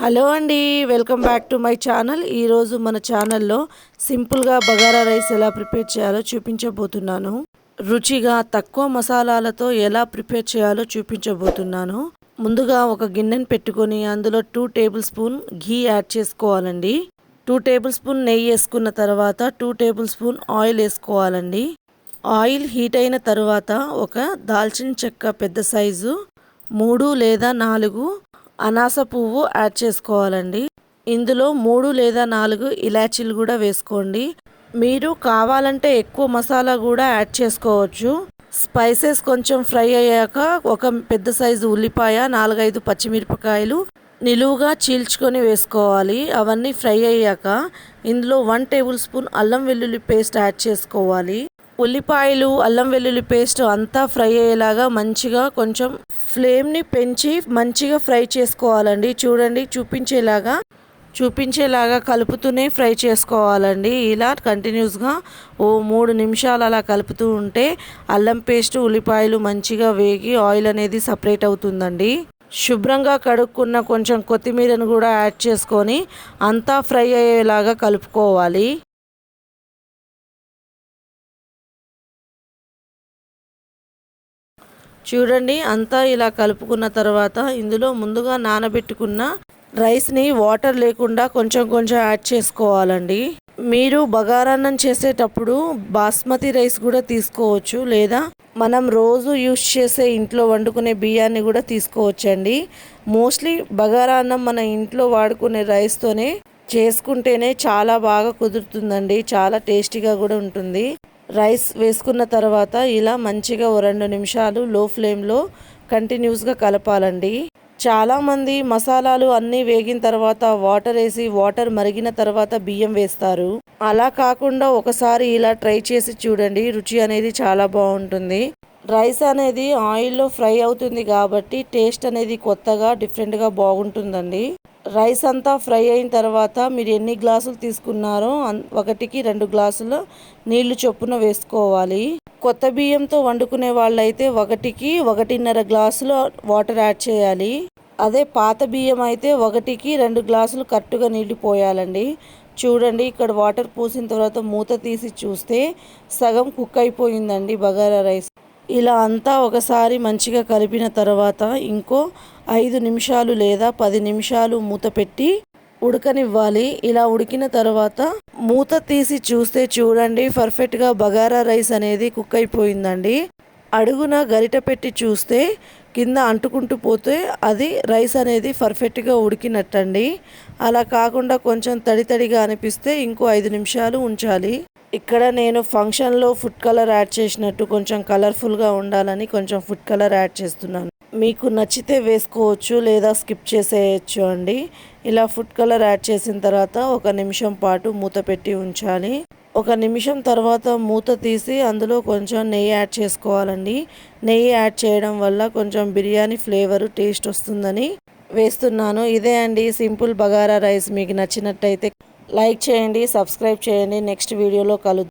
Hello అండి welcome back to my channel. ఈరోజు మన ఛానల్లో సింపుల్గా బగారా రైస్ ఎలా ప్రిపేర్ చేయాలో చూపించబోతున్నాను. రుచిగా తక్కువ మసాలాలతో ఎలా ప్రిపేర్ చేయాలో చూపించబోతున్నాను. ముందుగా ఒక గిన్నెను పెట్టుకొని అందులో టూ టేబుల్ స్పూన్ ఘీ యాడ్ చేసుకోవాలండి. టూ టేబుల్ స్పూన్ నెయ్యి వేసుకున్న తర్వాత టూ టేబుల్ స్పూన్ ఆయిల్ వేసుకోవాలండి. ఆయిల్ హీట్ అయిన తర్వాత ఒక దాల్చిన చెక్క పెద్ద సైజు మూడు లేదా నాలుగు అనాస పువ్వు యాడ్ చేసుకోవాలండి. ఇందులో మూడు లేదా నాలుగు ఇలాచీలు కూడా వేసుకోండి. మీరు కావాలంటే ఎక్కువ మసాలా కూడా యాడ్ చేసుకోవచ్చు. స్పైసెస్ కొంచెం ఫ్రై అయ్యాక ఒక పెద్ద సైజు ఉల్లిపాయ నాలుగైదు పచ్చిమిరపకాయలు నిలువుగా చీల్చుకొని వేసుకోవాలి. అవన్నీ ఫ్రై అయ్యాక ఇందులో వన్ టేబుల్ స్పూన్ అల్లం వెల్లుల్లి పేస్ట్ యాడ్ చేసుకోవాలి. ఉల్లిపాయలు అల్లం వెల్లుల్లి పేస్ట్ అంతా ఫ్రై అయ్యేలాగా మంచిగా కొంచెం ఫ్లేమ్ని పెంచి మంచిగా ఫ్రై చేసుకోవాలండి. చూడండి చూపించేలాగా చూపించేలాగా కలుపుతూనే ఫ్రై చేసుకోవాలండి. ఇలా కంటిన్యూస్గా ఓ మూడు నిమిషాలు అలా కలుపుతూ ఉంటే అల్లం పేస్ట్ ఉల్లిపాయలు మంచిగా వేగి ఆయిల్ అనేది సపరేట్ అవుతుందండి. శుభ్రంగా కడుక్కున్న కొంచెం కొత్తిమీరను కూడా యాడ్ చేసుకొని అంతా ఫ్రై అయ్యేలాగా కలుపుకోవాలి. చూడండి అంతా ఇలా కలుపుకున్న తర్వాత ఇందులో ముందుగా నానబెట్టుకున్న రైస్ని వాటర్ లేకుండా కొంచెం కొంచెం యాడ్ చేసుకోవాలండి. మీరు బగారాన్నం చేసేటప్పుడు బాస్మతి రైస్ కూడా తీసుకోవచ్చు లేదా మనం రోజు యూస్ చేసే ఇంట్లో వండుకునే బియ్యాన్ని కూడా తీసుకోవచ్చండి. మోస్ట్లీ బగారాన్నం మన ఇంట్లో వాడుకునే రైస్తోనే చేసుకుంటేనే చాలా బాగా కుదురుతుందండి చాలా టేస్టీగా కూడా ఉంటుంది. రైస్ వేసుకున్న తర్వాత ఇలా మంచిగా ఓ రెండు నిమిషాలు లో ఫ్లేమ్లో కంటిన్యూస్గా కలపాలండి. చాలామంది మసాలాలు అన్నీ వేగిన తర్వాత వాటర్ వేసి వాటర్ మరిగిన తర్వాత బియ్యం వేస్తారు. అలా కాకుండా ఒకసారి ఇలా ట్రై చేసి చూడండి రుచి అనేది చాలా బాగుంటుంది. రైస్ అనేది ఆయిల్లో ఫ్రై అవుతుంది కాబట్టి టేస్ట్ అనేది కొత్తగా డిఫరెంట్గా బాగుంటుందండి. రైస్ అంతా ఫ్రై అయిన తర్వాత మీరు ఎన్ని గ్లాసులు తీసుకున్నారో ఒకటికి రెండు గ్లాసులు నీళ్ళు చొప్పున వేసుకోవాలి. కొత్త బియ్యంతో వండుకునే వాళ్ళైతే ఒకటికి ఒకటిన్నర గ్లాసులు వాటర్ యాడ్ చేయాలి. అదే పాత బియ్యం అయితే ఒకటికి రెండు గ్లాసులు కరెక్ట్గా నీళ్ళు పోయాలండి. చూడండి ఇక్కడ వాటర్ పోసిన తర్వాత మూత తీసి చూస్తే సగం కుక్ అయిపోయిందండి బగారా రైస్. ఇలా అంతా ఒకసారి మంచిగా కలిపిన తర్వాత ఇంకో ఐదు నిమిషాలు లేదా పది నిమిషాలు మూత పెట్టి ఉడకనివ్వాలి. ఇలా ఉడికిన తర్వాత మూత తీసి చూస్తే చూడండి పర్ఫెక్ట్గా బగారా రైస్ అనేది కుక్ అయిపోయిందండి. అడుగున గరిట పెట్టి చూస్తే కింద అంటుకుంటూ పోతే అది రైస్ అనేది పర్ఫెక్ట్గా ఉడికినట్టండి. అలా కాకుండా కొంచెం తడి తడిగా అనిపిస్తే ఇంకో ఐదు నిమిషాలు ఉంచాలి. ఇక్కడ నేను ఫంక్షన్లో ఫుడ్ కలర్ యాడ్ చేసినట్టు కొంచెం కలర్ఫుల్గా ఉండాలని కొంచెం ఫుడ్ కలర్ యాడ్ చేస్తున్నాను. మీకు నచ్చితే వేసుకోవచ్చు లేదా స్కిప్ చేసేయచ్చు అండి. ఇలా ఫుడ్ కలర్ యాడ్ చేసిన తర్వాత ఒక నిమిషం పాటు మూత పెట్టి ఉంచాలి. ఒక నిమిషం తర్వాత మూత తీసి అందులో కొంచెం నెయ్యి యాడ్ చేసుకోవాలండి. నెయ్యి యాడ్ చేయడం వల్ల కొంచెం బిర్యానీ ఫ్లేవర్ టేస్ట్ వస్తుందని వేస్తున్నాను. ఇదే అండి సింపుల్ బగారా రైస్. మీకు నచ్చినట్టయితే లైక్ చేయండి సబ్స్క్రైబ్ చేయండి. నెక్స్ట్ వీడియోలో కలు